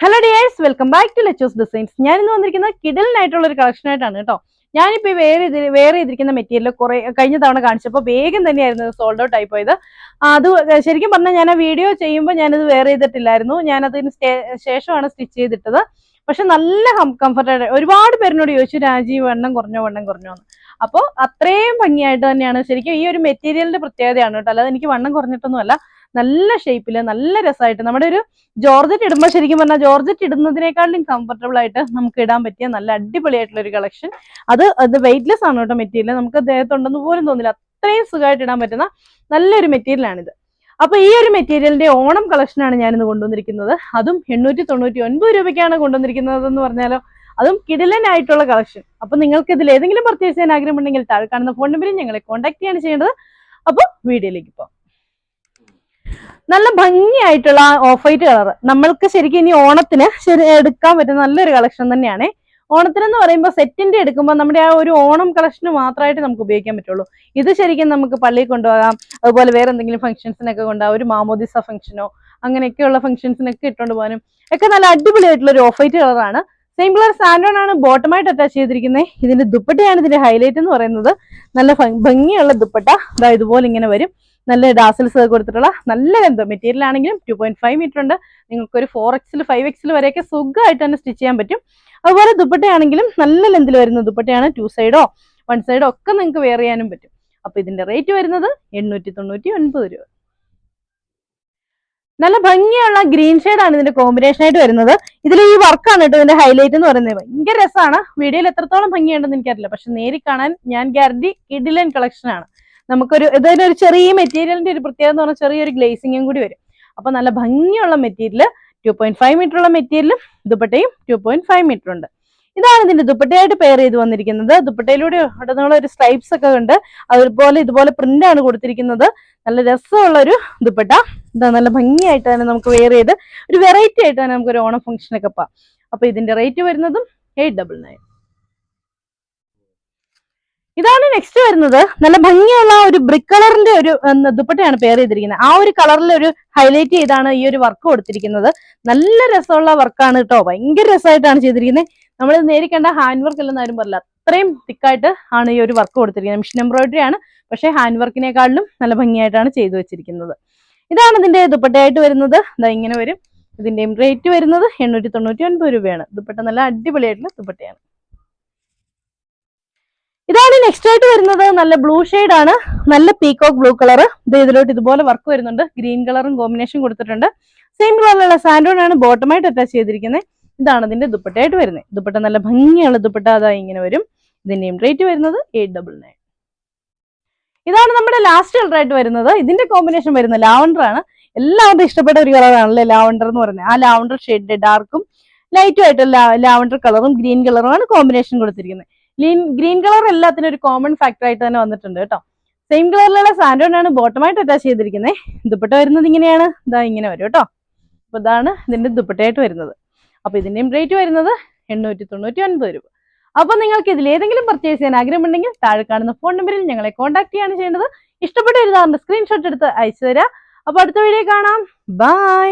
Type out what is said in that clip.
Hello dears welcome back to ലെച്ചോസ് designs ഞാൻ ഇന്ന് വന്നിരിക്കുന്നത് കിടലിനായിട്ടുള്ള ഒരു കളക്ഷൻ ആയിട്ടാണ് കേട്ടോ. ഞാനിപ്പോൾ വേറെ ഇതിൽ വേറെ ചെയ്തിരിക്കുന്ന മെറ്റീരിയൽ കുറെ കഴിഞ്ഞ തവണ കാണിച്ചപ്പോൾ വേഗം തന്നെയായിരുന്നു സോൾഡ് ഔട്ട് ആയി പോയത്. അത് ശരിക്കും പറഞ്ഞാൽ ഞാൻ ആ വീഡിയോ ചെയ്യുമ്പോൾ ഞാനത് വേറെ ചെയ്തിട്ടില്ലായിരുന്നു. ഞാനതിന് ശേഷമാണ് സ്റ്റിച്ച് ചെയ്തിട്ടത്. പക്ഷെ നല്ല കംഫർട്ടായിട്ട് ഒരുപാട് പേരിനോട് ചോദിച്ചു രാജീവ് വണ്ണം കുറഞ്ഞോ വണ്ണം കുറഞ്ഞോ? എന്ന്. അപ്പോൾ അത്രയും ഭംഗിയായിട്ട് തന്നെയാണ്. ശരിക്കും ഈ ഒരു മെറ്റീരിയലിന്റെ പ്രത്യേകതയാണ് കേട്ടോ. അല്ലാതെ എനിക്ക് വണ്ണം കുറഞ്ഞിട്ടൊന്നുമല്ല. നല്ല ഷേപ്പിൽ നല്ല രസമായിട്ട് നമ്മുടെ ഒരു ജോർജറ്റ് ഇടുമ്പോൾ ശരിക്കും പറഞ്ഞാൽ ജോർജറ്റ് ഇടുന്നതിനേക്കാളും കംഫർട്ടബിൾ ആയിട്ട് നമുക്ക് ഇടാൻ പറ്റിയ നല്ല അടിപൊളിയായിട്ടുള്ള ഒരു കളക്ഷൻ അത് അത് വെയിറ്റ്ലെസ് ആണ് കേട്ടോ മെറ്റീരിയൽ നമുക്ക് ദേഹത്തുണ്ടെന്ന് പോലും തോന്നില്ല. അത്രയും സുഖമായിട്ട് ഇടാൻ പറ്റുന്ന നല്ലൊരു മെറ്റീരിയലാണിത് അപ്പൊ ഈ ഒരു മെറ്റീരിയലിന്റെ ഓണം കളക്ഷനാണ് ഞാനിന്ന് കൊണ്ടുവന്നിരിക്കുന്നത്. അതും എണ്ണൂറ്റി തൊണ്ണൂറ്റി ഒൻപത് രൂപയ്ക്കാണ് കൊണ്ടുവന്നിരിക്കുന്നത് എന്ന് പറഞ്ഞാലോ? അതും കിടിലനായിട്ടുള്ള കളക്ഷൻ അപ്പൊ നിങ്ങൾക്ക് ഇതിൽ ഏതെങ്കിലും പർച്ചേസ് ചെയ്യാൻ ആഗ്രഹമുണ്ടെങ്കിൽ താഴെ കാണുന്ന ഫോൺ നമ്പറിൽ ഞങ്ങളെ കോൺടാക്ട് ചെയ്യാണ് ചെയ്യേണ്ടത്. അപ്പോൾ വീഡിയോയിലേക്ക് പോകാം. നല്ല ഭംഗിയായിട്ടുള്ള ഓഫ് വൈറ്റ് കളർ. നമ്മൾക്ക് ശരിക്കും ഇനി ഓണത്തിന് ശരി എടുക്കാൻ പറ്റുന്ന നല്ലൊരു കളക്ഷൻ തന്നെയാണ്. ഓണത്തിന് എന്ന് പറയുമ്പോൾ സെറ്റിന്റെ എടുക്കുമ്പോൾ നമ്മുടെ ആ ഒരു ഓണം കളക്ഷന് മാത്രമായിട്ട് നമുക്ക് ഉപയോഗിക്കാൻ പറ്റുള്ളൂ. ഇത് ശരിക്കും നമുക്ക് പള്ളിയിൽ കൊണ്ടുപോകാം. അതുപോലെ വേറെ എന്തെങ്കിലും ഫംഗ്ഷൻസിനൊക്കെ കൊണ്ടുപോകാം. ഒരു മാമോദിസ ഫംഗ്ഷനോ അങ്ങനെയൊക്കെയുള്ള ഫംഗ്ഷൻസിനൊക്കെ ഇട്ടുകൊണ്ട് പോകാനും ഒക്കെ നല്ല അടിപൊളിയായിട്ടുള്ള ഒരു ഓഫ് വൈറ്റ് കളറാണ് സെയിം കളർ സാൻഡോൺ ആണ് ബോട്ടമായിട്ട് അറ്റാച്ച് ചെയ്തിരിക്കുന്നത് ഇതിന്റെ ദുപ്പട്ടയാണ് ഇതിന്റെ ഹൈലൈറ്റ് എന്ന് പറയുന്നത്. നല്ല ഭംഗിയുള്ള ദുപ്പട്ട. ഇതാ ഇതുപോലെ ഇങ്ങനെ വരും. നല്ല ഡാസൽസ് കൊടുത്തിട്ടുള്ള നല്ല ലെന്ത് മെറ്റീരിയൽ ആണെങ്കിലും ടു പോയിന്റ് ഫൈവ് മീറ്റർ ഉണ്ട്. നിങ്ങൾക്ക് ഒരു ഫോർ എക്സിൽ ഫൈവ് എക്സിൽ വരെയൊക്കെ സുഖമായിട്ട് തന്നെ സ്റ്റിച്ച് ചെയ്യാൻ പറ്റും. അതുപോലെ ദുപ്പട്ടയാണെങ്കിലും നല്ല ലെന്തിൽ വരുന്ന ദുപ്പട്ടയാണ് ടു സൈഡോ വൺ സൈഡോ ഒക്കെ നിങ്ങൾക്ക് വെയർ ചെയ്യാനും പറ്റും. അപ്പൊ ഇതിന്റെ റേറ്റ് വരുന്നത് എണ്ണൂറ്റി തൊണ്ണൂറ്റി ഒൻപത് രൂപ. നല്ല ഭംഗിയുള്ള ഗ്രീൻ ആണ് ഇതിന്റെ കോമ്പിനേഷൻ ആയിട്ട് വരുന്നത്. ഇതിൽ ഈ വർക്കാണ് കേട്ടോ ഇതിന്റെ ഹൈലൈറ്റ് എന്ന് പറയുന്നത്. ഭയങ്കര രസമാണ്. വീഡിയോയിൽ എത്രത്തോളം ഭംഗിയുണ്ടെന്ന് എനിക്കറിയില്ല. പക്ഷെ നേരി കാണാൻ ഞാൻ ഗ്യാരണ്ടി കിഡിലൻ കളക്ഷൻ ആണ്. നമുക്കൊരു ഇതിനൊരു ചെറിയ മെറ്റീരിയലിന്റെ ഒരു പ്രത്യേകത എന്ന് പറഞ്ഞാൽ ചെറിയൊരു ഗ്ലേസിങ്ങും കൂടി വരും. അപ്പൊ നല്ല ഭംഗിയുള്ള material two point five metre ഉള്ള മെറ്റീരിയലും ദുപ്പട്ടയും ടു പോയിന്റ് ഫൈവ് മീറ്റർ ഉണ്ട്. ഇതാണ് ഇതിന്റെ ദുപ്പട്ടയായിട്ട് പെയർ ചെയ്ത് വന്നിരിക്കുന്നത്. ദുപ്പട്ടയിലൂടെ ഉടനീളം ഒരു സ്ട്രൈപ്സ് ഒക്കെ ഉണ്ട്. അതുപോലെ ഇതുപോലെ പ്രിന്റ് ആണ് കൊടുത്തിരിക്കുന്നത്. നല്ല രസമുള്ള ഒരു ദുപ്പട്ട. ഇതാ നല്ല ഭംഗിയായിട്ട് തന്നെ നമുക്ക് വെയർ ചെയ്ത് ഒരു വെറൈറ്റി ആയിട്ട് തന്നെ നമുക്ക് ഒരു ഓണം ഫംഗ്ഷനൊക്കെ പോവാം. അപ്പൊ ഇതിന്റെ റേറ്റ് വരുന്നതും എയ്റ്റ് ഡബിൾ നയൻ ഇതാണ് നെക്സ്റ്റ് വരുന്നത് നല്ല ഭംഗിയുള്ള ഒരു ബ്രിക്ക് കളറിന്റെ ഒരു ദുപ്പട്ടയാണ് പെയർ ചെയ്തിരിക്കുന്നത്. ആ ഒരു കളറിൽ ഒരു ഹൈലൈറ്റ് ചെയ്താണ് ഈ ഒരു വർക്ക് കൊടുത്തിരിക്കുന്നത്. നല്ല രസമുള്ള വർക്കാണ് കേട്ടോ. ഭയങ്കര രസമായിട്ടാണ് ചെയ്തിരിക്കുന്നത്. നമ്മൾ നേരിക്കേണ്ട കണ്ട ഹാൻഡ് വർക്ക് അല്ലെന്ന് ആരും പറയില്ല. അത്രയും തിക്കായിട്ട് ആണ് ഈ ഒരു വർക്ക് കൊടുത്തിരിക്കുന്നത്. മിഷൻ എംബ്രോയിഡറി ആണ്. പക്ഷേ ഹാൻഡ് വർക്കിനേക്കാളിലും നല്ല ഭംഗിയായിട്ടാണ് ചെയ്തു വെച്ചിരിക്കുന്നത്. ഇതാണ് ഇതിന്റെ ദുപ്പട്ടയായിട്ട് വരുന്നത്. ഇതാ ഇങ്ങനെ വരും. ഇതിന്റെയും റേറ്റ് വരുന്നത് എണ്ണൂറ്റി തൊണ്ണൂറ്റി ഒൻപത് രൂപയാണ്. ദുപ്പട്ട നല്ല അടിപൊളിയായിട്ടുള്ള ദുപ്പട്ടയാണ്. ഇതാണ് നെക്സ്റ്റ് ആയിട്ട് വരുന്നത്. നല്ല ബ്ലൂ ഷെയ്ഡ് ആണ്. നല്ല പീകോക്ക് ബ്ലൂ കളർ ഇത് ഇതിലോട്ട് ഇതുപോലെ വർക്ക് വരുന്നുണ്ട്. ഗ്രീൻ കളറും കോമ്പിനേഷൻ കൊടുത്തിട്ടുണ്ട്. സെയിം കളറിലുള്ള ആണ് ബോട്ടമായിട്ട് അറ്റാച്ച് ചെയ്തിരിക്കുന്നത്. ഇതാണ് ഇതിന്റെ ദുപ്പട്ടയായിട്ട് വരുന്നത്. ദുപ്പട്ട നല്ല ഭംഗിയുള്ള ദുപ്പട്ട അതാ ഇങ്ങനെ വരും. ഇതിന്റെയും റേറ്റ് വരുന്നത് എയ്റ്റ് ഡബിൾ നയൻ ഇതാണ് നമ്മുടെ ലാസ്റ്റ് കളർ ആയിട്ട് വരുന്നത്. ഇതിന്റെ കോമ്പിനേഷൻ വരുന്നത് ലാവണ്ടർ ആണ്. എല്ലാവരും ഇഷ്ടപ്പെട്ട ഒരു കളറാണല്ലേ ലാവണ്ടർ എന്ന് പറയുന്നത്. ആ ലാവണ്ടർ ഷെയ്ഡിന്റെ ഡാർക്കും ലൈറ്റും ആയിട്ടുള്ള ലാവണ്ടർ കളറും ഗ്രീൻ കളറും ആണ് കോമ്പിനേഷൻ കൊടുത്തിരിക്കുന്നത്. ഗ്രീൻ ഗ്രീൻ കളർ എല്ലാത്തിനും ഒരു കോമൺ ഫാക്ടർ ആയിട്ട് തന്നെ വന്നിട്ടുണ്ട് കേട്ടോ. സെയിം കളറിലുള്ള സാൻഡോണാണ് ബോട്ടമായിട്ട് അറ്റാച്ച് ചെയ്തിരിക്കുന്നത് ദുപ്പട്ട വരുന്നത് ഇങ്ങനെയാണ്. ഇതാ ഇങ്ങനെ വരും കേട്ടോ. അപ്പൊ ഇതാണ് ഇതിന്റെ ദുപ്പട്ടയായിട്ട് വരുന്നത്. അപ്പൊ ഇതിന്റെയും റേറ്റ് വരുന്നത് എണ്ണൂറ്റി തൊണ്ണൂറ്റി ഒൻപത് രൂപ. അപ്പൊ നിങ്ങൾക്ക് ഇതിൽ ഏതെങ്കിലും പർച്ചേസ് ചെയ്യാൻ ആഗ്രഹമുണ്ടെങ്കിൽ താഴെ കാണുന്ന ഫോൺ നമ്പറിൽ ഞങ്ങളെ കോൺടാക്ട് ചെയ്യാണ് ചെയ്യേണ്ടത്. ഇഷ്ടപ്പെട്ട ഒരു സ്ക്രീൻഷോട്ട് എടുത്ത് അയച്ചു തരാം അപ്പൊ അടുത്ത വീഡിയോ കാണാം. ബൈ